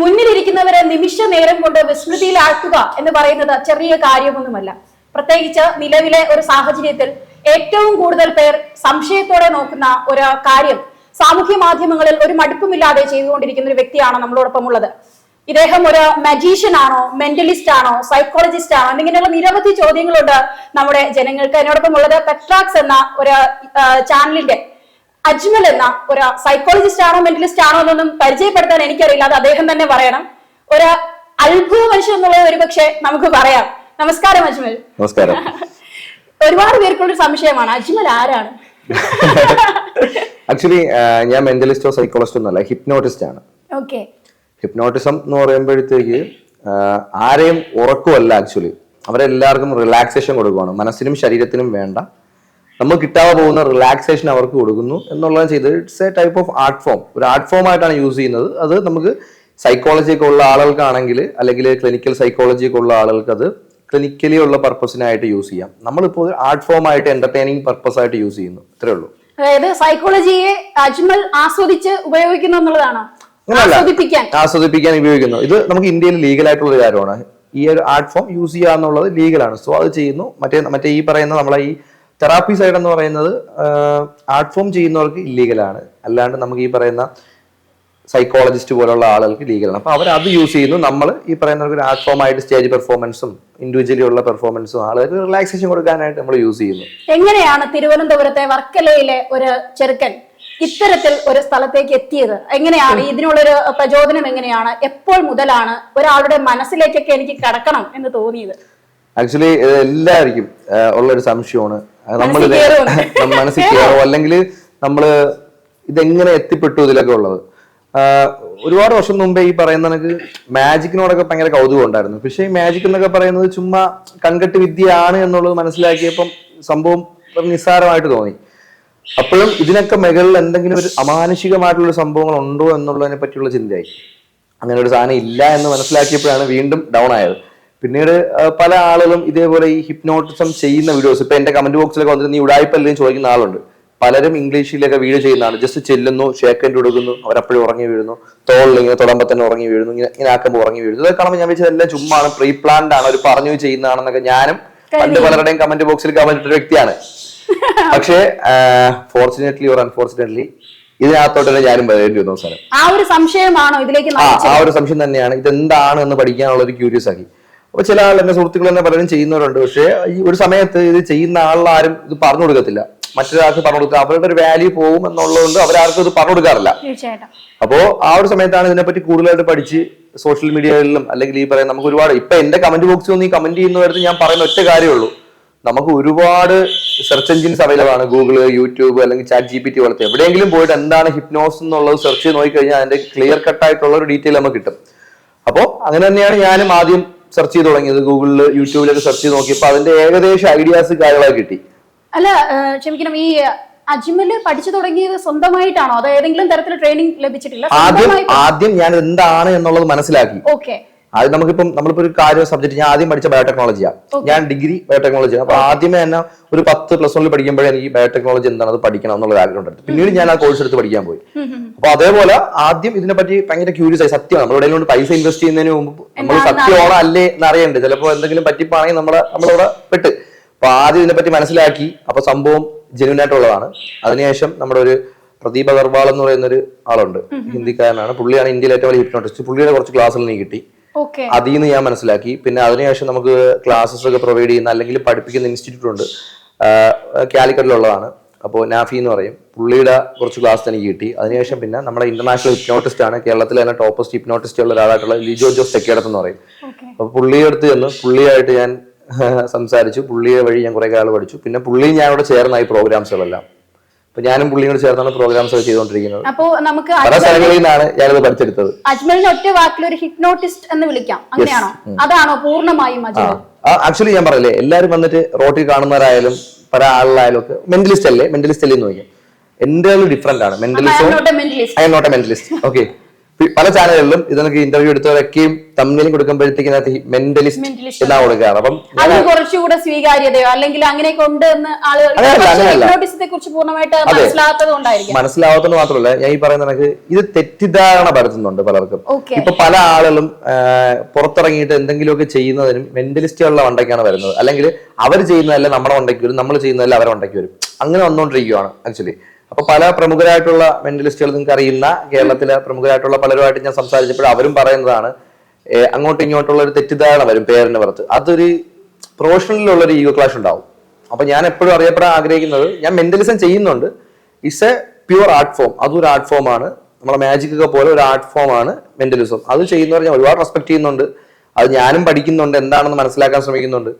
മുന്നിലിരിക്കുന്നവരെ നിമിഷ നേരം കൊണ്ട് വിസ്മൃതിയിലാക്കുക എന്ന് പറയുന്നത് ചെറിയ കാര്യമൊന്നുമല്ല. പ്രത്യേകിച്ച് നിലവിലെ ഒരു സാഹചര്യത്തിൽ ഏറ്റവും കൂടുതൽ പേർ സംശയത്തോടെ നോക്കുന്ന ഒരു കാര്യം സാമൂഹ്യ മാധ്യമങ്ങളിൽ ഒരു മടുപ്പുമില്ലാതെ ചെയ്തുകൊണ്ടിരിക്കുന്ന ഒരു വ്യക്തിയാണ് നമ്മളോടൊപ്പം ഉള്ളത് ഇദ്ദേഹം ഒരു മജീഷ്യൻ ആണോ മെന്റലിസ്റ്റ് ആണോ സൈക്കോളജിസ്റ്റ് ആണോ എന്നിങ്ങനെയുള്ള നിരവധി ചോദ്യങ്ങളുണ്ട് നമ്മുടെ ജനങ്ങൾക്ക്. അതിനോടൊപ്പം ഉള്ളത് പെട്രാക്സ് എന്ന ഒരു ചാനലിന്റെ അജ്മൽ എന്ന ഒരു സൈക്കോളജിസ്റ്റ് ആണോ മെന്റലിസ്റ്റ് ആണോ എന്നൊന്നും പരിചയപ്പെടുത്താൻ എനിക്കറിയില്ല. അത് അദ്ദേഹം തന്നെ പറയണം. ഒരു അത്ഭുത മനുഷ്യൻ എന്നുള്ളത് ഒരുപക്ഷെ നമുക്ക് പറയാം. നമസ്കാരം അജ്മൽ. നമസ്കാരം. ഒരുപാട് പേർക്കുള്ള ഒരു സംശയമാണ്. അജ്മൽ ആരാണ്? ആക്ച്വലി ഞാൻ മെന്റലിസ്റ്റോ സൈക്കോളജിസ്റ്റോ ഒന്നല്ല ഹിപ്നോട്ടിസ്റ്റ് ആണ്. ഓക്കെ ഹിപ്നോട്ടിസം എന്ന് പറയുമ്പോഴത്തേക്ക് ആരെയും ഉറക്കുമല്ല ആക്ച്വലി അവരെല്ലാവർക്കും റിലാക്സേഷൻ കൊടുക്കുകയാണ് മനസ്സിനും ശരീരത്തിനും വേണ്ട നമുക്ക് കിട്ടാതെ പോകുന്ന റിലാക്സേഷൻ അവർക്ക് കൊടുക്കുന്നു എന്നുള്ളതാണ് ചെയ്ത് it's a type of art form ഒരു ആർട്ട് ഫോം ആയിട്ടാണ് യൂസ് ചെയ്യുന്നത്. അത് നമുക്ക് സൈക്കോളജി ഒക്കെ ഉള്ള ആളുകൾക്കാണെങ്കിൽ അല്ലെങ്കിൽ ക്ലിനിക്കൽ സൈക്കോളജി ഒക്കെ ഉള്ള ആളുകൾക്ക് അത് ക്ലിനിക്കലി ഉള്ള പർപ്പസിനായിട്ട് യൂസ് ചെയ്യാം. നമ്മളിപ്പോൾ ആർട്ട് ഫോം ആയിട്ട് എന്റർടൈനിങ് പർപ്പസ് ആയിട്ട് യൂസ് ചെയ്യുന്നു. ഇത്രേ ഉള്ളൂ. അതായത് സൈക്കോളജിയെ അജ്മൽ ആസ്വദിച്ച് ഉപയോഗിക്കുന്നു എന്നുള്ളതാണ്. ആസ്വദിപ്പിക്കാൻ. ഉപയോഗിക്കുന്നു. ഇത് നമുക്ക് ഇന്ത്യയിൽ ലീഗൽ ആയിട്ടുള്ള ഒരു കാര്യമാണ്. ഈ ഒരു ആർട്ട് ഫോം യൂസ് ചെയ്യുക എന്നുള്ളത് ലീഗലാണ് സോ അത് ചെയ്യുന്നു. മറ്റേ മറ്റേ ഈ പറയുന്ന നമ്മളെ ഈ തെറാപ്പി സൈഡ് എന്ന് പറയുന്നത് ആർട്ട് ഫോം ചെയ്യുന്നവർക്ക് ഇല്ലീഗലാണ് അല്ലാണ്ട് നമുക്ക് ഈ പറയുന്ന സൈക്കോളജിസ്റ്റ് പോലുള്ള ആളുകൾക്ക് ലീഗലാണ് അപ്പോൾ അവർ അത് യൂസ് ചെയ്യുന്നു. നമ്മൾ ഈ പറയുന്ന ഒരു ആർട്ട് ഫോം ആയിട്ട് സ്റ്റേജ് പെർഫോമൻസും ഇൻഡിവിജ്വലി ഉള്ള പെർഫോമൻസും ആളുകൾക്ക് റിലാക്സേഷൻ കൊടുക്കാനായിട്ട് നമ്മൾ യൂസ് ചെയ്യുന്നു. എങ്ങനെയാണ് തിരുവനന്തപുരത്തെ വർക്കലയിലെ ഒരു ചെറുക്കൻ ഇത്തരത്തിൽ ഒരു സ്ഥലത്തേക്ക് എത്തിയത്? എങ്ങനെയാണ്? ഇതിനുള്ളൊരു പ്രചോദനം എങ്ങനെയാണ്? എപ്പോൾ മുതലാണ് ഒരാളുടെ മനസ്സിലേക്കൊക്കെ എനിക്ക് കടക്കണം എന്ന് തോന്നിയത്? ആക്ച്വലി എല്ലാവർക്കും ഉള്ളൊരു സംശയമാണ്. നമ്മൾ മനസ്സിൽ കയറോ അല്ലെങ്കിൽ നമ്മൾ ഇതെങ്ങനെ എത്തിപ്പെട്ടു ഇതിലൊക്കെ ഉള്ളത്? ഒരുപാട് വർഷം മുമ്പേ ഈ പറയുന്ന എനിക്ക് മാജിക്കിനോടൊക്കെ ഭയങ്കര കൗതുകം ഉണ്ടായിരുന്നു. പക്ഷേ ഈ മാജിക് എന്നൊക്കെ പറയുന്നത് ചുമ്മാ കൺകെട്ട് വിദ്യയാണ് എന്നുള്ളത് മനസ്സിലാക്കിയപ്പം സംഭവം നിസ്സാരമായിട്ട് തോന്നി. അപ്പോഴും ഇതിനൊക്കെ മുകളിൽ എന്തെങ്കിലും ഒരു അമാനുഷികമായിട്ടുള്ള സംഭവങ്ങൾ ഉണ്ടോ എന്നുള്ളതിനെ പറ്റിയുള്ള ചിന്തയായി. അങ്ങനെ ഒരു സാധനം ഇല്ല എന്ന് മനസ്സിലാക്കിയപ്പോഴാണ് വീണ്ടും ഡൗൺ ആയത്. പിന്നീട് പല ആളുകളും ഇതേപോലെ ഈ ഹിപ്നോട്ടിസം ചെയ്യുന്ന വീഡിയോസ് ഇപ്പൊ എന്റെ കമന്റ് ബോക്സിലൊക്കെ വന്നിട്ട് നീ ഉടായ്പല്ലേ ചോദിക്കുന്ന ആളുണ്ട്. പലരും ഇംഗ്ലീഷിലൊക്കെ വീഡിയോ ചെയ്യുന്നതാണ് ജസ്റ്റ് ചെല്ലുന്നു ഷേക്കൻഡ് കൊടുക്കുന്നു അവരപ്പോഴും ഉറങ്ങി വീഴുന്നു തോളിൽ ഇങ്ങനെ തന്നെ ഉറങ്ങി വീഴുന്നു ഇങ്ങനെ ഇങ്ങനെ ആക്കുമ്പോൾ ഉറങ്ങി വീഴുന്നു. ഇതൊക്കെ കാണുമ്പോൾ ഞാൻ വെച്ചാൽ എല്ലാം ചുമ്മാണ് പ്രീ പ്ലാൻഡ് ആണ് അവർ പറഞ്ഞു ചെയ്യുന്നതാണെന്നൊക്കെ ഞാനും പണ്ട് പലരുടെയും കമന്റ് ബോക്സിൽ കമന്റ് ഇട്ട വ്യക്തിയാണ്. പക്ഷേ ഫോർച്ചുനേറ്റ്ലി ഓർ അൺഫോർച്ചുനേറ്റ്ലി ഇതിനകത്തോട്ട് തന്നെ ഞാനും വരേണ്ടി വന്നു അവസാനം ആ ഒരു സംശയമാണോ ഇതിലേക്ക് ആ ആ ഒരു സംശയം തന്നെയാണ്. ഇതെന്താണ് എന്ന് പഠിക്കാനുള്ള ഒരു ക്യൂരിയസ് ആക്കി. അപ്പൊ ചില ആൾ എന്റെ സുഹൃത്തുക്കൾ തന്നെ പലരും ചെയ്യുന്നവരുണ്ട്. പക്ഷേ ഈ ഒരു സമയത്ത് ഇത് ചെയ്യുന്ന ആളാരും ഇത് പറഞ്ഞു കൊടുക്കത്തില്ല. മറ്റൊരാൾക്ക് പറഞ്ഞു കൊടുക്കുക. അവരുടെ ഒരു വാല്യൂ പോകും എന്നുള്ളതുകൊണ്ട് അവരാർക്കും ഇത് പറഞ്ഞു കൊടുക്കാറില്ല. അപ്പോ ആ ഒരു സമയത്താണ് ഇതിനെപ്പറ്റി കൂടുതലായിട്ട് പഠിച്ച് സോഷ്യൽ മീഡിയകളിലും അല്ലെങ്കിൽ ഈ പറയുന്ന നമുക്ക് ഒരുപാട് ഇപ്പൊ എന്റെ കമന്റ് ബോക്സിൽ ഒന്ന് ഈ കമന്റ് ചെയ്യുന്നവരത്ത് ഞാൻ പറയുന്ന ഒറ്റ കാര്യമുള്ളൂ. നമുക്ക് ഒരുപാട് സെർച്ച് എഞ്ചിൻസ് അവൈലബിൾ ആണ്. ഗൂഗിൾ യൂട്യൂബ് അല്ലെങ്കിൽ ചാറ്റ് ജി പി ടി പോലത്തെ. എവിടെയെങ്കിലും പോയിട്ട് എന്താണ് ഹിപ്നോസ് എന്നുള്ളത് സെർച്ച് ചെയ്ത് നോക്കിക്കഴിഞ്ഞാൽ അതിന്റെ ക്ലിയർ കട്ട് ആയിട്ടുള്ള ഒരു ഡീറ്റെയിൽ നമുക്ക് കിട്ടും. അപ്പോ അങ്ങനെ തന്നെയാണ് ഞാനും ആദ്യം സെർച്ച് ചെയ്ത് തുടങ്ങിയത് ഗൂഗിളിൽ യൂട്യൂബിലൊക്കെ സെർച്ച് ചെയ്ത് നോക്കിയപ്പോൾ അതിന്റെ ഏകദേശം ഐഡിയാസ് കാര്യങ്ങളൊക്കെ കിട്ടി. അല്ല ക്ഷമിക്കണം ഈ അജ്മൽ പഠിച്ചു തുടങ്ങിയത് സ്വന്തമായിട്ടാണോ? അതോ ഏതെങ്കിലും തരത്തിൽ ട്രെയിനിങ് ലഭിച്ചിട്ടില്ല? ആദ്യം ആദ്യം ഞാൻ എന്താണ് എന്നുള്ളത് മനസ്സിലാക്കി. ഓക്കെ അത് നമുക്കിപ്പം നമ്മളിപ്പോ ഒരു കാര്യം സബ്ജക്ട് ഞാൻ ആദ്യം പഠിച്ച ബയോടെക്നോളജിയാണ് ഞാൻ ഡിഗ്രി ബയോടെക്നോളജി അപ്പൊ ആദ്യമേ തന്നെ ഒരു പത്ത് പ്ലസ് വണ്ണിൽ പഠിക്കുമ്പോഴേ എനിക്ക് ബയോടെക്നോളജി എന്താണ് അത് പഠിക്കണം എന്നുള്ള ആഗ്രഹം ഉണ്ടായിരുന്നു പിന്നീട് ഞാൻ ആ കോഴ്സ് എടുത്ത് പഠിക്കാൻ പോയി. അപ്പൊ അതേപോലെ ആദ്യം ഇതിനെ പറ്റി ഭയങ്കര ക്യൂരിയസ് ആയി. സത്യമാണ്. നമ്മുടെ ഇടയിൽ കൊണ്ട് പൈസ ഇൻവെസ്റ്റ് ചെയ്യുന്നതിന് മുമ്പ് നമ്മൾ സത്യമാണോ അല്ലേ എന്ന് അറിയണ്ടേ. ചിലപ്പോ എന്തെങ്കിലും പറ്റിപ്പാണെങ്കിൽ നമ്മളെ നമ്മളവിടെ പെട്ട്. അപ്പൊ ആദ്യം ഇതിനെപ്പറ്റി മനസ്സിലാക്കി. അപ്പൊ സംഭവം ജെന്യൂൻ ആയിട്ടുള്ളതാണ്. അതിനുശേഷം നമ്മുടെ ഒരു പ്രദീപ് അഗർവാൾ എന്ന് പറയുന്ന ഒരു ആളുണ്ട് ഹിന്ദിക്കാരനാണ്. പുള്ളിയാണ് ഇന്ത്യയിലെ ഏറ്റവും വലിയ ഹിപ്നോട്ടിസ്റ്റ് പുള്ളിയുടെ കുറച്ച് ക്ലാസ്സിൽ നീ കിട്ടി. അതിൽ നിന്ന് ഞാൻ മനസ്സിലാക്കി. പിന്നെ അതിനുശേഷം നമുക്ക് ക്ലാസ്സസ് ഒക്കെ പ്രൊവൈഡ് ചെയ്യുന്ന അല്ലെങ്കിൽ പഠിപ്പിക്കുന്ന ഇൻസ്റ്റിറ്റ്യൂട്ട് ഉണ്ട്. കാലിക്കറ്റിലുള്ളതാണ്. അപ്പോൾ നാഫി എന്ന് പറയും. പുള്ളിയുടെ കുറച്ച് ക്ലാസ് എനിക്ക് കിട്ടി. അതിനുശേഷം പിന്നെ നമ്മുടെ ഇന്റർനാഷണൽ ഹിപ്നോട്ടിസ്റ്റ് ആണ്. കേരളത്തിലെ തന്നെ ടോപ്പസ്റ്റ് ഹിപ്നോട്ടിസ്റ്റ് ഉള്ള ഒരാളായിട്ടുള്ള ലിജോ ജോസ് തെക്കേടത്ത് എന്ന് പറയും. അപ്പോൾ അപ്പൊ പുള്ളിയുടെ അടുത്ത് ചെന്ന് പുള്ളിയായിട്ട് ഞാൻ സംസാരിച്ചു. പുള്ളിയെ വഴി ഞാൻ കുറെ കാലം പഠിച്ചു. പിന്നെ പുള്ളിയും ഞാൻ ഇവിടെ ചേർന്നായി പ്രോഗ്രാംസുകളെല്ലാം അപ്പൊ ഞാനും പുള്ളിയോട് ചേർന്നാണ് പ്രോഗ്രാംസ് ചെയ്തുകൊണ്ടിരിക്കുന്നത്. അപ്പോ നമുക്ക് പല സ്ഥലങ്ങളിൽ നിന്നാണ് ഞാനത് പഠിച്ചെടുത്തത്. അജ്മലിനെ ഒറ്റ വാക്കിൽ ഒരു ഹിപ്നോട്ടിസ്റ്റ് എന്ന് വിളിക്കാം. അങ്ങനെയാണോ? അതാണോ പൂർണമായും ആക്ച്വലി ഞാൻ പറയില്ലേ എല്ലാരും വന്നിട്ട് റോട്ടിൽ കാണുന്നവരായാലും പല ആളുകളായാലും ഒക്കെ മെന്റലിസ്റ്റ് അല്ലേ? മെന്റലിസ്റ്റ് അല്ലേ എന്ന് ചോദിക്കാം. എന്റെ ഡിഫറെന്റ് ആണ്. Mentalist I'm not a mentalist okay പല ചാനലുകളിലും ഇത് നമുക്ക് ഇന്റർവ്യൂ എടുത്തവരൊക്കെയും തമ്മിലും മെന്റലിസ്റ്റ്. എന്നാ അപ്പം അത് കുറച്ചുകൂടെ സ്വീകാര്യതയോ അല്ലെങ്കിൽ അങ്ങനെ കൊണ്ട് കൊണ്ടായിരിക്കും. മനസ്സിലാവാത്തത് മാത്രമല്ല ഞാൻ ഈ പറയുന്ന കണക്ക് ഇത് തെറ്റിദ്ധാരണ പരത്തുന്നുണ്ട് പലർക്കും. ഇപ്പൊ പല ആളുകളും പുറത്തിറങ്ങിയിട്ട് എന്തെങ്കിലുമൊക്കെ ചെയ്യുന്നതിനും മെന്റലിസ്റ്റുകളുടെ വണ്ടയ്ക്കാണ് വരുന്നത്. അല്ലെങ്കിൽ അവർ ചെയ്യുന്നതല്ല നമ്മുടെ വണ്ടയ്ക്ക് വരും നമ്മൾ ചെയ്യുന്നതല്ല അവരുടെ വണ്ടയ്ക്ക് വരും. അങ്ങനെ വന്നുകൊണ്ടിരിക്കുകയാണ് ആക്ച്വലി അപ്പൊ പല പ്രമുഖരായിട്ടുള്ള മെന്റലിസ്റ്റുകൾ നിങ്ങൾക്ക് അറിയുന്ന കേരളത്തിലെ പ്രമുഖരായിട്ടുള്ള പലരുമായിട്ട് ഞാൻ സംസാരിച്ചപ്പോൾ അവരും പറയുന്നതാണ് അങ്ങോട്ടും ഇങ്ങോട്ടുള്ള ഒരു തെറ്റിദ്ധാരണ വരും പേരിന് പുറത്ത്. അതൊരു പ്രൊഫഷണലിലുള്ള ഒരു ഈഗോ ക്ലാഷ് ഉണ്ടാവും. അപ്പൊ ഞാൻ എപ്പോഴും അറിയപ്പെടാൻ ആഗ്രഹിക്കുന്നത് ഞാൻ മെന്റലിസം ചെയ്യുന്നുണ്ട്. It's a pure art form അതൊരു ആർട്ട് ഫോം ആണ്. നമ്മളെ മാജിക് ഒക്കെ പോലെ ഒരു ആർട്ട് ഫോം ആണ് മെന്റലിസം. അത് ചെയ്യുന്നവർ ഞാൻ ഒരുപാട് റെസ്പെക്ട് ചെയ്യുന്നുണ്ട്. അത് ഞാനും പഠിക്കുന്നുണ്ട്. എന്താണെന്ന് മനസ്സിലാക്കാൻ ശ്രമിക്കുന്നുണ്ട്.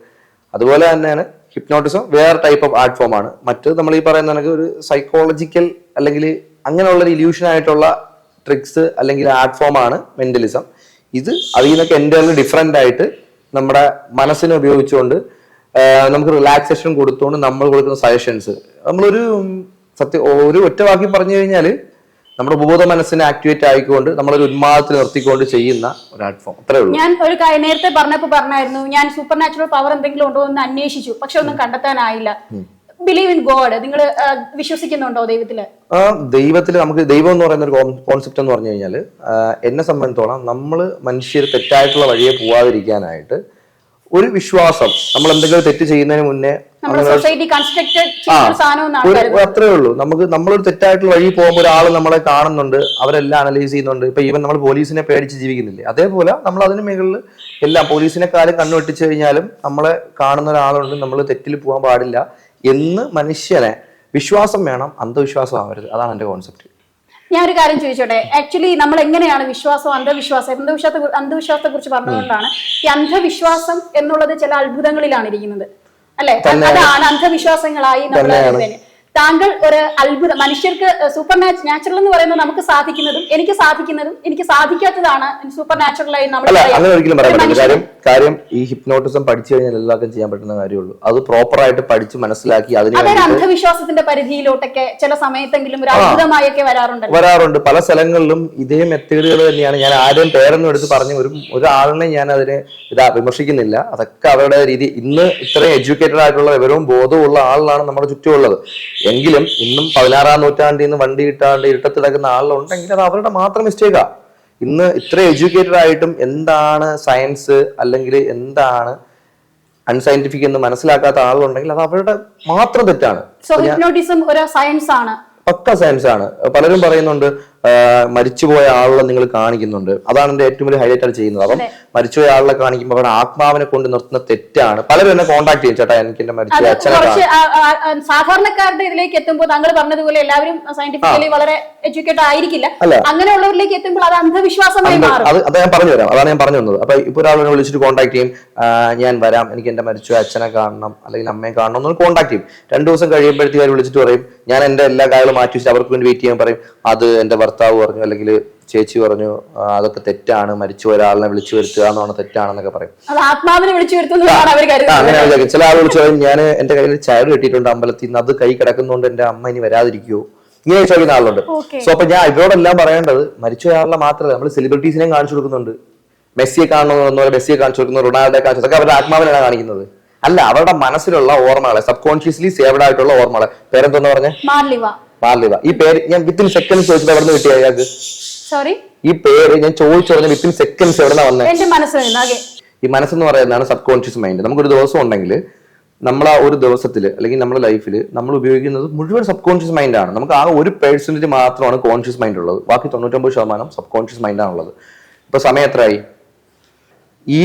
അതുപോലെ തന്നെയാണ് ഹിപ്നോട്ടിസം വേറെ ടൈപ്പ് ഓഫ് ആർട്ട് ഫോം ആണ്. മറ്റ് നമ്മൾ ഈ പറയുന്ന കണക്ക് ഒരു സൈക്കോളജിക്കൽ അല്ലെങ്കിൽ അങ്ങനെയുള്ള ഒരു ഇല്യൂഷൻ ആയിട്ടുള്ള ട്രിക്സ് അല്ലെങ്കിൽ ആർട്ട് ഫോം ആണ് മെന്റലിസം ഇത് അതിൽ നിന്നൊക്കെ എന്റെ ഡിഫറെന്റ് ആയിട്ട് നമ്മുടെ മനസ്സിനെ ഉപയോഗിച്ചുകൊണ്ട് നമുക്ക് റിലാക്സേഷൻ കൊടുത്തുകൊണ്ട് നമ്മൾ കൊടുക്കുന്ന സജഷൻസ് നമ്മളൊരു സത്യം ഒരു ഒറ്റ വാക്കി പറഞ്ഞു കഴിഞ്ഞാൽ നമ്മുടെ ഉപബോധ മനസ്സിനെ ആക്ടിവേറ്റ് ആയിക്കൊണ്ട് നമ്മളൊരു ഉന്മാദത്തിൽ നിർത്തിക്കൊണ്ട് ചെയ്യുന്ന ഒരു ആർട്ട് ഫോം അത്രേ ഉള്ളൂ. ഞാൻ ഒരു കാര്യം നേരത്തെ പറഞ്ഞപ്പോ പറഞ്ഞായിരുന്നു ഞാൻ സൂപ്പർ നാച്ചുറൽ പവർ എന്തെങ്കിലും ഉണ്ടോ എന്ന് അന്വേഷിച്ചു പക്ഷെ ഒന്നും കണ്ടെത്താനായില്ല. ബിലീവ് ഇൻ ഗോഡ് നിങ്ങൾ വിശ്വസിക്കുന്നുണ്ടോ ദൈവത്തിൽ? ദൈവത്തിൽ നമുക്ക് ദൈവം എന്ന് പറയുന്ന ഒരു കോൺസെപ്റ്റ് എന്ന് പറഞ്ഞു കഴിഞ്ഞാൽ എന്നെ സംബന്ധിച്ചോളം നമ്മൾ മനുഷ്യർ തെറ്റായിട്ടുള്ള വഴിയെ പോവാതിരിക്കാനായിട്ട് ഒരു വിശ്വാസം നമ്മൾ എന്തെങ്കിലും തെറ്റ് ചെയ്യുന്നതിന് മുന്നേ അത്രേ ഉള്ളൂ. നമുക്ക് നമ്മളൊരു തെറ്റായിട്ടുള്ള വഴി പോകുമ്പോൾ ഒരാൾ നമ്മളെ കാണുന്നുണ്ട് അവരെല്ലാം അനലൈസ് ചെയ്യുന്നുണ്ട്. ഇപ്പൊ ഈവൻ നമ്മൾ പോലീസിനെ പേടിച്ച് ജീവിക്കുന്നില്ലേ? അതേപോലെ നമ്മൾ അതിന് മുകളിൽ എല്ലാം പോലീസിനെക്കാളും കണ്ണു വെട്ടിച്ചു കഴിഞ്ഞാലും നമ്മളെ കാണുന്ന ഒരാളുണ്ട് നമ്മൾ തെറ്റിൽ പോകാൻ പാടില്ല എന്ന് മനുഷ്യനെ വിശ്വാസം വേണം അന്ധവിശ്വാസം ആവരുത്. അതാണ് എന്റെ കോൺസെപ്റ്റ് ഞാൻ ഒരു കാര്യം ചോദിച്ചോട്ടെ? ആക്ച്വലി നമ്മൾ എങ്ങനെയാണ് വിശ്വാസം അന്ധവിശ്വാസം അന്ധവിശ്വാസത്തെ അന്ധവിശ്വാസത്തെ കുറിച്ച് പറഞ്ഞതുകൊണ്ടാണ് ഈ അന്ധവിശ്വാസം എന്നുള്ളത് ചില അത്ഭുതങ്ങളിലാണ് ഇരിക്കുന്നത്. അല്ലെ? അതാണ് അന്ധവിശ്വാസങ്ങളായി നമ്മൾ. താങ്കൾ ഒരു അത്ഭുതം മനുഷ്യർക്ക് സൂപ്പർ നാച്ച് നാച്ചുറൽ എന്ന് പറയുന്നത് നമുക്ക് സാധിക്കുന്നതും എനിക്ക് സാധിക്കുന്നതും എനിക്ക് സാധിക്കാത്തതാണ് സൂപ്പർ നാച്ചുറലായി നമ്മൾ. അങ്ങനെ ഒരിക്കലും പറയാൻ പറ്റില്ല കാര്യം കാര്യം ഈ ഹിപ്നോട്ടിസം പഠിച്ചു കഴിഞ്ഞാൽ എല്ലാവർക്കും ചെയ്യാൻ പറ്റുന്ന കാര്യമുള്ളൂ. അത് പ്രോപ്പർ ആയിട്ട് പഠിച്ച് മനസ്സിലാക്കി അതിന് അതൊരു അന്ധവിശ്വാസത്തിന്റെ പരിധിയിലോട്ടൊക്കെ ചില സമയത്തെങ്കിലും ഒരു അത്ഭുതമായൊക്കെ വരാറുണ്ട് വരാറുണ്ട്. പല സ്ഥലങ്ങളിലും ഇതേ മെത്തേഡുകൾ തന്നെയാണ്. ഞാൻ ആരെയും പേരൊന്നും എടുത്ത് പറഞ്ഞു ഒരു ഒരാളിനെ ഞാൻ അതിനെ ഇതാ വിമർശിക്കുന്നില്ല. അതൊക്കെ അവരുടെ രീതി. ഇന്ന് ഇത്രയും എഡ്യൂക്കേറ്റഡ് ആയിട്ടുള്ള വിവരവും ബോധവും ഉള്ള ആളാണ് നമ്മുടെ ചുറ്റുമുള്ളത്. എങ്കിലും ഇന്നും പതിനാറാം നൂറ്റാണ്ടിൽ നിന്ന് വണ്ടി കിട്ടാണ്ട് ഇരുട്ടത്ത് കിടക്കുന്ന ആളുണ്ടെങ്കിൽ അത് അവരുടെ മാത്രം മിസ്റ്റേക്കാ ഇന്ന് ഇത്ര എഡ്യൂക്കേറ്റഡ് ആയിട്ടും എന്താണ് സയൻസ് അല്ലെങ്കിൽ എന്താണ് അൺസയന്റിഫിക് എന്ന് മനസ്സിലാക്കാത്ത ആളുണ്ടെങ്കിൽ അത് അവരുടെ മാത്രം തെറ്റാണ്. സയൻസ് ആണ്. പക്ക സയൻസ് ആണ്. പലരും പറയുന്നുണ്ട് മരിച്ചുപോയ ആളുകളെ നിങ്ങൾ കാണിക്കുന്നുണ്ട്. അതാണ് എന്റെ ഏറ്റവും വലിയ ഹൈലൈറ്റ് ആയിട്ട് ചെയ്യുന്നത്. അപ്പം മരിച്ചുപോയ ആളുകളെ കാണിക്കുമ്പോൾ അവരുടെ ആത്മാവിനെ കൊണ്ട് നിർത്തുന്ന തെറ്റാണ്. പലരും എന്നെ കോൺടാക്ട് ചെയ്യും. ചേട്ടാ എനിക്ക് എന്റെ മരിച്ച മരിച്ചുപോയ അച്ഛനെ സാധാരണക്കാരുടെ ഇതിലേക്ക് എത്തുമ്പോൾ താങ്കൾ പറഞ്ഞതുപോലെ എല്ലാവരും സയന്റിഫിക്കലി വളരെ എഡ്യൂക്കേറ്റ് ആയിരിക്കില്ല. അങ്ങനെയുള്ളവരിലേക്ക് എത്തുമ്പോൾ അത് അന്ധവിശ്വാസമായി മാറും. അത് ഞാൻ പറഞ്ഞു തരാം. അതാണ് ഞാൻ പറഞ്ഞു വന്നത് അപ്പൊ ഇപ്പൊ ഒരാളെ വിളിച്ചിട്ട് കോൺടാക്ട് ചെയ്യും. ഞാൻ വരാം. എനിക്ക് എന്റെ മരിച്ചു അച്ഛനെ കാണണം. അല്ലെങ്കിൽ അമ്മയെ കാണണം എന്ന് കോൺടാക്ട് ചെയ്യും. രണ്ടു ദിവസം കഴിയുമ്പോഴത്തേക്ക് അവർ വിളിച്ചിട്ട് പറയും ഞാൻ എന്റെ എല്ലാ കാര്യങ്ങളും മാറ്റി വെച്ചിട്ട് അവർക്ക് വേണ്ടി വെയിറ്റ് ചെയ്യാൻ പറയും. അത് എന്റെ ഭർത്താവ് പറഞ്ഞു അല്ലെങ്കിൽ ചേച്ചി പറഞ്ഞു അതൊക്കെ തെറ്റാണ് മരിച്ചു ഒരാളിനെ വിളിച്ചു വരുത്തുക എന്നാണ് തെറ്റാണെന്നൊക്കെ പറയും. അങ്ങനെ ചില ആൾ വിളിച്ചു പറയും ഞാൻ എന്റെ കയ്യിൽ ചായ കെട്ടിയിട്ടുണ്ട് അമ്പലത്തിൽ നിന്ന് അത് കൈ കിടക്കുന്നതുകൊണ്ട് എന്റെ അമ്മ ഇനി വരാതിരിക്കുവോ ഇങ്ങനെ ചോദിക്കുന്ന ആളുണ്ട്. സോ അപ്പൊ ഞാൻ ഇവരോടെല്ലാം പറയേണ്ടത് മരിച്ച ഒരാളെ മാത്രമല്ല നമ്മൾ സെലിബ്രിറ്റീസിനെയും കാണിച്ചു കൊടുക്കുന്നുണ്ട്. മെസ്സിയെ കാണണമെന്ന് മെസ്സിയെ കാണിച്ചു കൊടുക്കുന്നു റൊണാൾഡോയെ കാണിച്ചു അതൊക്കെ അവരുടെ ആത്മാവിനാണ് കാണിക്കുന്നത്. അല്ല അവരുടെ മനസ്സിലുള്ള ഓർമ്മകളെ സബ് കോൺഷ്യസ്ലി സേവ്ഡ് ആയിട്ടുള്ള ഓർമ്മകളെ പേരെന്തോന്ന് പറഞ്ഞേ? മാർലിവ ഈ പേര് ഞാൻ വിത്തിൻ സെക്കൻഡ് ചോദിച്ചത് എവിടെ നിന്ന് കിട്ടിയ അയാൾക്ക് സോറി ഈ പേര് ഞാൻ ചോദിച്ചു പറഞ്ഞ വിത്തിൻ സെക്കൻഡ്സ് എവിടെ നിന്നാ വന്നേ? എന്റെ മനസ്സിൽ നിന്ന് ആകെ ഈ മനസ്സെന്ന് പറയുന്നതാണ് സബ് കോൺഷ്യസ് മൈൻഡ് നമുക്കൊരു ദിവസം ഉണ്ടെങ്കിൽ നമ്മൾ ആ ഒരു ദിവസത്തിൽ അല്ലെങ്കിൽ നമ്മുടെ ലൈഫിൽ നമ്മൾ ഉപയോഗിക്കുന്നത് മുഴുവൻ സബ് കോൺഷ്യസ് മൈൻഡാണ് നമുക്ക് ആ ഒരു പേഴ്സന്റേജ് മാത്രമാണ് കോൺഷ്യസ് മൈൻഡ് ഉള്ളത്. ബാക്കി തൊണ്ണൂറ്റൊമ്പത് ശതമാനം സബ് കോൺഷ്യസ് മൈൻഡാണുള്ളത് ഇപ്പൊ സമയം എത്രയായി? ഈ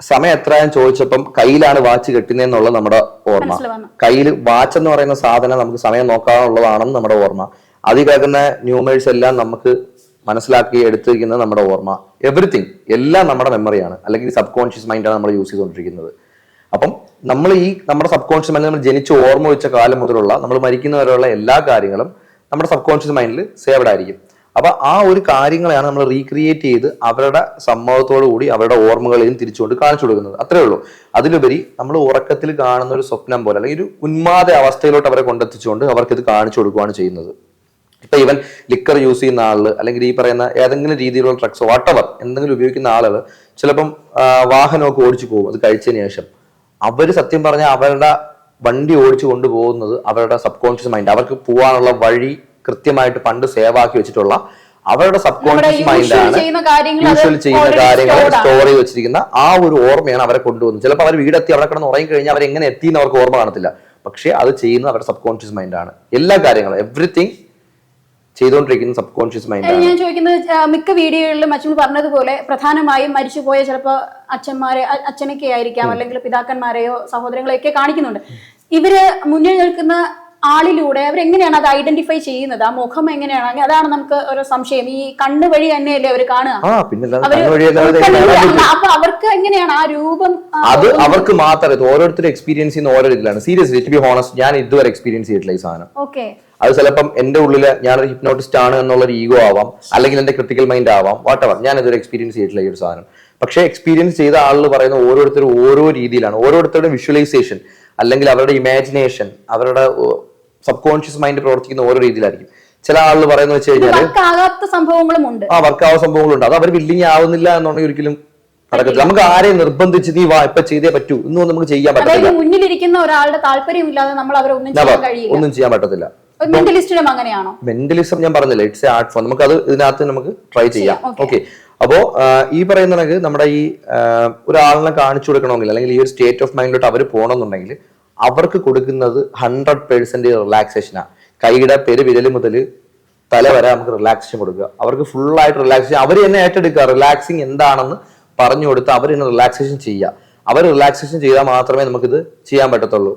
സമയം എത്രയാന്ന് ചോദിച്ചപ്പം കയ്യിലാണ് വാച്ച് കെട്ടുന്നതെന്നുള്ള നമ്മുടെ ഓർമ്മ. കയ്യിൽ വാച്ച് എന്ന് പറയുന്ന സാധനം നമുക്ക് സമയം നോക്കാനുള്ളതാണെന്ന് നമ്മുടെ ഓർമ്മ. അതിൽ കേൾക്കുന്ന ന്യൂമേഴ്സ് എല്ലാം നമുക്ക് മനസ്സിലാക്കി എടുത്തിരിക്കുന്നത് നമ്മുടെ ഓർമ്മ. എവറിത്തിങ് എല്ലാം നമ്മുടെ മെമ്മറിയാണ് അല്ലെങ്കിൽ സബ് കോൺഷ്യസ് മൈൻഡാണ് നമ്മൾ യൂസ് ചെയ്തുകൊണ്ടിരിക്കുന്നത്. അപ്പം നമ്മൾ ഈ നമ്മുടെ സബ് കോൺഷ്യസ് മൈൻഡ് നമ്മൾ ജനിച്ച് ഓർമ്മ വെച്ച കാലം മുതലുള്ള നമ്മൾ മരിക്കുന്നവരെയുള്ള എല്ലാ കാര്യങ്ങളും നമ്മുടെ സബ് കോൺഷ്യസ് മൈൻഡിൽ സേവ്ഡ് ആയിരിക്കും. അപ്പൊ ആ ഒരു കാര്യങ്ങളെയാണ് നമ്മൾ റീക്രിയേറ്റ് ചെയ്ത് അവരുടെ സമ്മതത്തോടു കൂടി അവരുടെ ഓർമ്മകളെയും തിരിച്ചുകൊണ്ട് കാണിച്ചു കൊടുക്കുന്നത്. അത്രേ ഉള്ളൂ. അതിലുപരി നമ്മൾ ഉറക്കത്തിൽ കാണുന്ന ഒരു സ്വപ്നം പോലെ അല്ലെങ്കിൽ ഒരു ഉന്മാദ അവസ്ഥയിലോട്ട് അവരെ കൊണ്ടെത്തിച്ചുകൊണ്ട് അവർക്ക് ഇത് കാണിച്ചു കൊടുക്കുകയാണ് ചെയ്യുന്നത്. ഇപ്പൊ ഇവൻ ലിക്കർ യൂസ് ചെയ്യുന്ന ആൾ അല്ലെങ്കിൽ ഈ പറയുന്ന ഏതെങ്കിലും രീതിയിലുള്ള ഡ്രഗ്സ് വാട്ടവർ എന്തെങ്കിലും ഉപയോഗിക്കുന്ന ആളുകൾ ചിലപ്പം വാഹനമൊക്കെ ഓടിച്ചു പോകും. അത് കഴിച്ചതിന് ശേഷം അവർ സത്യം പറഞ്ഞാൽ അവരുടെ വണ്ടി ഓടിച്ചു കൊണ്ടുപോകുന്നത് അവരുടെ സബ് കോൺഷ്യസ് മൈൻഡ് അവർക്ക് പോകാനുള്ള വഴി കൃത്യമായിട്ട് പണ്ട് സേവ് ആക്കി വെച്ചിട്ടുള്ള അവരുടെ സബ് കോൺഷ്യസ് മൈൻഡാണ് യൂഷ്വൽ ചെയ്യുന്ന കാര്യങ്ങൾ സ്റ്റോർ ചെയ്ത് വെച്ചിരിക്കുന്ന ആ ഒരു ഓർമ്മയാണ് അവരെ കൊണ്ടുപോകുന്നത് ചിലപ്പോൾ അവർ വീടെത്തി അവിടെ കിടന്ന് ഉറങ്ങി കഴിഞ്ഞാൽ അവർ എങ്ങനെ എത്തി എന്ന് അവർക്ക് ഓർമ്മ കാണത്തില്ല. പക്ഷേ അത് ചെയ്യുന്നത് അവരുടെ സബ് കോൺഷ്യസ് മൈൻഡാണ് എല്ലാ കാര്യങ്ങളും എവറിത്തിങ് ചെയ്തുകൊണ്ടിരിക്കുന്ന സബ് കോൺഷ്യസ് മൈൻഡ് ഞാൻ ചോദിക്കുന്നത് മിക്ക വീഡിയോകളിലും അച്ഛൻ പറഞ്ഞതുപോലെ പ്രധാനമായും മരിച്ചുപോയ ചിലപ്പോ അച്ഛന്മാരെ അച്ഛനൊക്കെ ആയിരിക്കാം അല്ലെങ്കിൽ പിതാക്കന്മാരെയോ സഹോദരങ്ങളെയൊക്കെ കാണിക്കുന്നുണ്ട്. ഇവർ മുന്നിൽ നിൽക്കുന്ന ആളിലൂടെ അവരെങ്ങനെയാണ് അത് ഐഡന്റിഫൈ ചെയ്യുന്നത്? ആ മുഖം എങ്ങനെയാണ് അതാണ് നമുക്ക് ഒരു സംശയം. ഈ കണ്ണ് വഴി തന്നെയല്ലേ അവർ കാണുക? അപ്പൊ അവർക്ക് എങ്ങനെയാണ് ആ രൂപം അത് അവർക്ക് മാത്രമേ ഓരോരുത്തരും എക്സ്പീരിയൻസ് ചെയ്യുന്ന ഓരോ ഇതിലാണ്. സീരിയസ്ലി ടു ബി ഹോണസ്റ്റ് ഞാൻ ഇതുവരെ എക്സ്പീരിയൻസ് ചെയ്തിട്ടില്ല ഈ സാധനം. ഓക്കെ അത് ചിലപ്പം എന്റെ ഉള്ളിൽ ഞാനൊരു ഹിപ്നോട്ടിസ്റ്റ് ആണ് എന്നുള്ള ഒരു ഈഗോ ആവാം. അല്ലെങ്കിൽ എന്റെ ക്രിട്ടിക്കൽ മൈൻഡ് ആവാം. വാട്ടവർ ഞാൻ ഇതൊരു എക്സ്പീരിയൻസ് ചെയ്തിട്ടില്ല ഈ ഒരു സാധനം. പക്ഷേ എക്സ്പീരിയൻസ് ചെയ്ത ആളുകൾ പറയുന്ന ഓരോരുത്തരും ഓരോ രീതിയിലാണ്. ഓരോരുത്തരുടെ വിഷ്വലൈസേഷൻ അല്ലെങ്കിൽ അവരുടെ ഇമാജിനേഷൻ അവരുടെ സബ് കോൺഷ്യസ് മൈൻഡ് പ്രവർത്തിക്കുന്ന ഓരോ രീതിയിലായിരിക്കും. ചില ആളുകൾ പറയുന്നത് വെച്ച് കഴിഞ്ഞാൽ സംഭവങ്ങളും ഉണ്ട് ആ വർക്കാവുന്ന സംഭവങ്ങളുണ്ട്. അത് അവർ വില്ലിങ് ആവുന്നില്ല എന്നുണ്ടെങ്കിൽ ഒരിക്കലും നടക്കത്തില്ല. നമുക്ക് ആരെയും നിർബന്ധിച്ച് നീ വാ ഇപ്പൊ ചെയ്തേ പറ്റൂ. ഇന്നും നമുക്ക് ചെയ്യാൻ പറ്റില്ല മുന്നിലിരിക്കുന്ന ഒരാളുടെ താല്പര്യമില്ലാതെ നമ്മൾ അവരെ ഒന്നും ചെയ്യാൻ കഴിയില്ല. ഒന്നും ചെയ്യാൻ പറ്റത്തില്ല. മെന്റലിസ്റ്റ് മെന്റലിസ്റ്റിനും അങ്ങനെയാണോ? മെന്റലിസം ഞാൻ പറഞ്ഞില്ല ഇറ്റ്സ് എ ആർട്ട് ഫോം നമുക്ക് അത് ഇതിനകത്ത് നമുക്ക് ട്രൈ ചെയ്യാം. ഓക്കെ അപ്പോ ഈ പറയുന്ന നമ്മുടെ ഈ ഒരാളിനെ കാണിച്ചു കൊടുക്കണമെങ്കിൽ അല്ലെങ്കിൽ ഈ ഒരു സ്റ്റേറ്റ് ഓഫ് മൈൻഡിലോട്ട് അവർ പോകണമെന്നുണ്ടെങ്കിൽ അവർക്ക് കൊടുക്കുന്നത് ഹൺഡ്രഡ് പേഴ്സെന്റ് റിലാക്സേഷനാണ് കൈയുടെ പെരുവിരൽ മുതൽ തല വരെ നമുക്ക് റിലാക്സേഷൻ കൊടുക്കുക. അവർക്ക് ഫുൾ ആയിട്ട് റിലാക്സേഷൻ അവർ തന്നെ ഏറ്റെടുക്കുക. റിലാക്സിങ് എന്താണെന്ന് പറഞ്ഞു കൊടുത്ത് അവർ തന്നെ റിലാക്സേഷൻ ചെയ്യുക. അവർ റിലാക്സേഷൻ ചെയ്താൽ മാത്രമേ നമുക്കിത് ചെയ്യാൻ പറ്റത്തുള്ളൂ.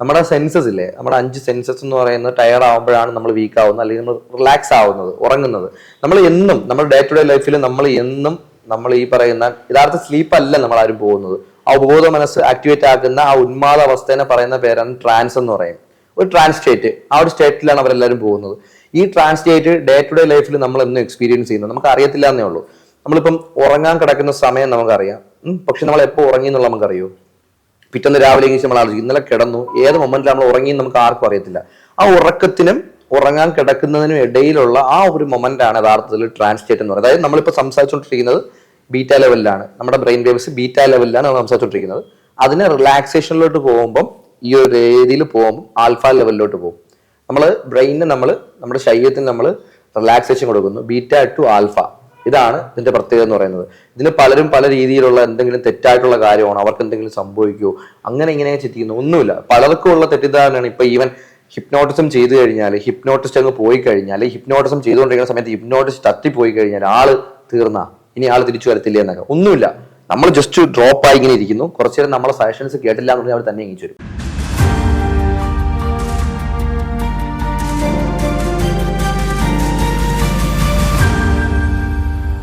നമ്മുടെ സെൻസസ് ഇല്ലേ? നമ്മുടെ അഞ്ച് സെൻസസ് എന്ന് പറയുന്നത് ടയർഡ് ആവുമ്പോഴാണ് നമ്മൾ വീക്ക് ആവുന്നത് അല്ലെങ്കിൽ നമ്മൾ റിലാക്സ് ആവുന്നത് ഉറങ്ങുന്നത്. നമ്മൾ എന്നും നമ്മുടെ ഡേ ടു ഡേ ലൈഫിൽ നമ്മൾ എന്നും നമ്മൾ ഈ പറയുന്ന യഥാർത്ഥ സ്ലീപ്പ് അല്ല നമ്മൾ ആരും പോകുന്നത്. ആ ഉപബോധ മനസ്സ് ആക്ടിവേറ്റ് ആക്കുന്ന ആ ഉന്മാദ അവസ്ഥേനെ പറയുന്ന പേരാണ് ട്രാൻസ് എന്ന് പറയും. ഒരു ട്രാൻസ് സ്റ്റേറ്റ് ആ ഒരു സ്റ്റേറ്റിലാണ് അവരെല്ലാവരും പോകുന്നത്. ഈ trance state day to day ലൈഫിൽ നമ്മൾ എന്നും എക്സ്പീരിയൻസ് ചെയ്യുന്നത് നമുക്ക് അറിയത്തില്ല എന്നേ ഉള്ളൂ. നമ്മളിപ്പം ഉറങ്ങാൻ കിടക്കുന്ന സമയം നമുക്കറിയാം. പക്ഷെ നമ്മൾ എപ്പോൾ ഉറങ്ങി എന്നുള്ള നമുക്കറിയോ? പിറ്റേന്ന് രാവിലെ എണീച്ച് നമ്മൾ ആലോചിക്കും ഇന്നലെ കിടന്നു ഏത് മൊമെന്റിൽ നമ്മൾ ഉറങ്ങി നമുക്ക് ആർക്കും അറിയത്തില്ല. ആ ഉറക്കത്തിനും ഉറങ്ങാൻ കിടക്കുന്നതിനും ഇടയിലുള്ള ആ ഒരു മൊമെന്റ് ആണ് യഥാർത്ഥത്തിൽ ട്രാൻസ്ലേറ്റ് എന്ന് പറയുന്നത്. അതായത് നമ്മളിപ്പോൾ സംസാരിച്ചുകൊണ്ടിരിക്കുന്നത് ബീറ്റ ലെവലിലാണ്. നമ്മുടെ ബ്രെയിൻ വേവ്സ് ബീറ്റ ലെവലിലാണ് നമ്മൾ സംസാരിച്ചുകൊണ്ടിരിക്കുന്നത്. അതിന് റിലാക്സേഷനിലോട്ട് പോകുമ്പം ഈ ഒരു രീതിയിൽ പോകുമ്പോൾ ആൽഫ ലെവലിലോട്ട് പോകും. നമ്മൾ ബ്രെയിനിന് നമ്മൾ നമ്മുടെ ശരീരത്തിന് നമ്മൾ റിലാക്സേഷൻ കൊടുക്കുന്നു. Beta to alpha. ഇതാണ് ഇതിന്റെ പ്രത്യേകത എന്ന് പറയുന്നത്. ഇതിന് പലരും പല രീതിയിലുള്ള എന്തെങ്കിലും തെറ്റായിട്ടുള്ള കാര്യമാണ് അവർക്ക് എന്തെങ്കിലും സംഭവിക്കുമോ അങ്ങനെ ഇങ്ങനെ ചിന്തിക്കുന്നു. ഒന്നുമില്ല. പലർക്കും ഉള്ള തെറ്റിദ്ധാരണയാണ്. ഇപ്പൊ ഈവൻ ഹിപ്നോട്ടിസം ചെയ്തു കഴിഞ്ഞാൽ ഹിപ്നോട്ടിസ്റ്റ് അങ്ങ് പോയി കഴിഞ്ഞാൽ ഹിപ്നോട്ടിസം ചെയ്തുകൊണ്ടിരിക്കുന്ന സമയത്ത് ഹിപ്നോട്ടിസ്റ്റ് തട്ടിപ്പോയി കഴിഞ്ഞാൽ ആൾ തീർന്ന. ഇനി ആൾ തിരിച്ചു വരത്തില്ല എന്നൊക്കെ. ഒന്നുമില്ല. നമ്മൾ ജസ്റ്റ് ഡ്രോപ്പ് ആയി ഇങ്ങനെ ഇരിക്കുന്നു. കുറച്ചു നേരം നമ്മളെ സജഷൻസ് കേട്ടില്ല എന്ന് എന്നുണ്ടെങ്കിൽ അവർ തന്നെ ഇങ്ങിച്ചു വരും